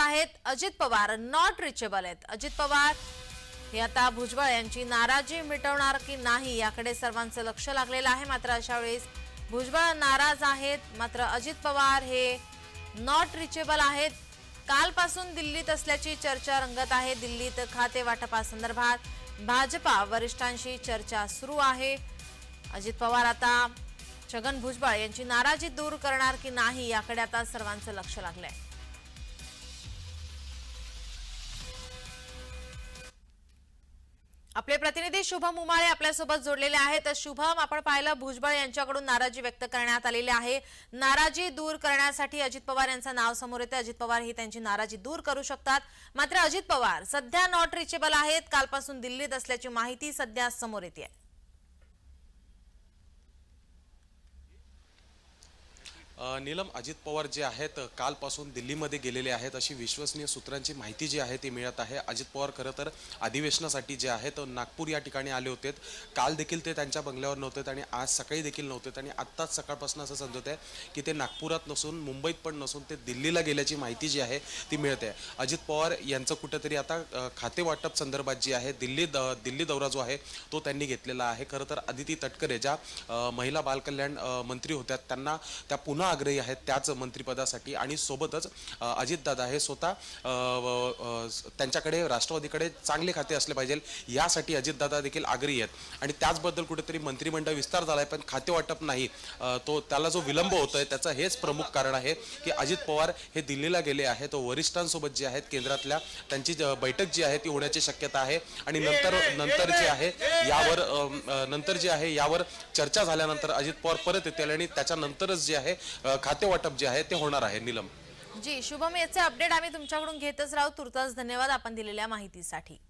आहेत. Ajit Pawar not reachable आहेत. अजित पवार हे आता भुजबळ यांची नाराजी मिटवणार की नाही याकडे सर्वांचं लक्ष लागलेलं आहे. मात्र अशा वेळेस भुजबळ नाराज आहेत. मात्र अजित पवार हे नॉट रिचेबल आहेत. कालपासून दिल्लीत असल्याची चर्चा रंगत आहे. दिल्लीत खाते वाटपासंदर्भात भाजपा वरिष्ठांशी चर्चा सुरू आहे. अजित पवार आता छगन भुजबळ यांची नाराजी दूर करणार की नाही याकडे आता सर्वांचं लक्ष लागलंय. आपले प्रतिनिधी शुभम उमाळे आपल्यासोबत जोडलेले आहेत. तर शुभम आपण पाहिलं भुजबळ यांच्याकडून नाराजी व्यक्त करण्यात आलेली आहे. नाराजी दूर करण्यासाठी अजित पवार यांचं नाव समोर येते. अजित पवार ही त्यांची नाराजी दूर करू शकतात. मात्र अजित पवार सध्या नॉट रिचेबल आहेत. कालपासून दिल्लीत असल्याची माहिती सध्या समोर येते आहे नीलम अजित पवार जे आहेत कालपासून दिल्लीमध्ये गेलेले आहेत अशी विश्वसनीय सूत्रांची माहिती जी आहे ती मिळत आहे. अजित पवार खरं तर अधिवेशनासाठी जे आहेत नागपूर या ठिकाणी आले होते. काल देखील ते त्यांच्या बंगल्यावर नव्हते आणि आज सकाळी देखील नव्हते आणि आत्ताच सकाळपासून असं समजत आहे की ते नागपुरात नसून मुंबईत पण नसून ते दिल्लीला गेल्याची माहिती जी आहे ती मिळते. अजित पवार यांचं कुठंतरी आता खातेवाटप खाते वाटप संदर्भात जी आहे दिल्ली द- दिल्ली दौरा जो आहे तो त्यांनी घेतलेला आहे. खरं तर अदिती तटकरे ज्या महिला बालकल्याण मंत्री होत्या त्यांना त्या पुन्हा आग्रही आहेत त्याच मंत्रिपदासाठी आणि सोबतच अजितदादा हे स्वतः त्यांच्याकडे राष्ट्रवादीकडे चांगले खाते असले पाहिजे यासाठी अजितदादा देखील आग्रही आहेत. आणि त्याचबद्दल कुठेतरी मंत्रिमंडळ विस्तार झालाय पण खाते वाटप नाही. तो त्याला जो विलंब होतोय त्याचं हेच प्रमुख कारण आहे की अजित पवार हे दिल्लीला गेले आहेत. वरिष्ठांसोबत जे आहेत केंद्रातल्या त्यांची बैठक जी आहे ती होण्याची शक्यता आहे आणि नंतर नंतर जे आहे यावर नंतर जे आहे यावर चर्चा झाल्यानंतर अजित पवार परत येतील आणि त्याच्यानंतरच जे आहे खातेवाटप खाते वाटप जे आहे ते होणार आहे नीलम. जी शुभम याचे अपडेट आम्ही तुमच्याकडून घेतच राहू. तुर्तास धन्यवाद आपण दिलेल्या माहितीसाठी.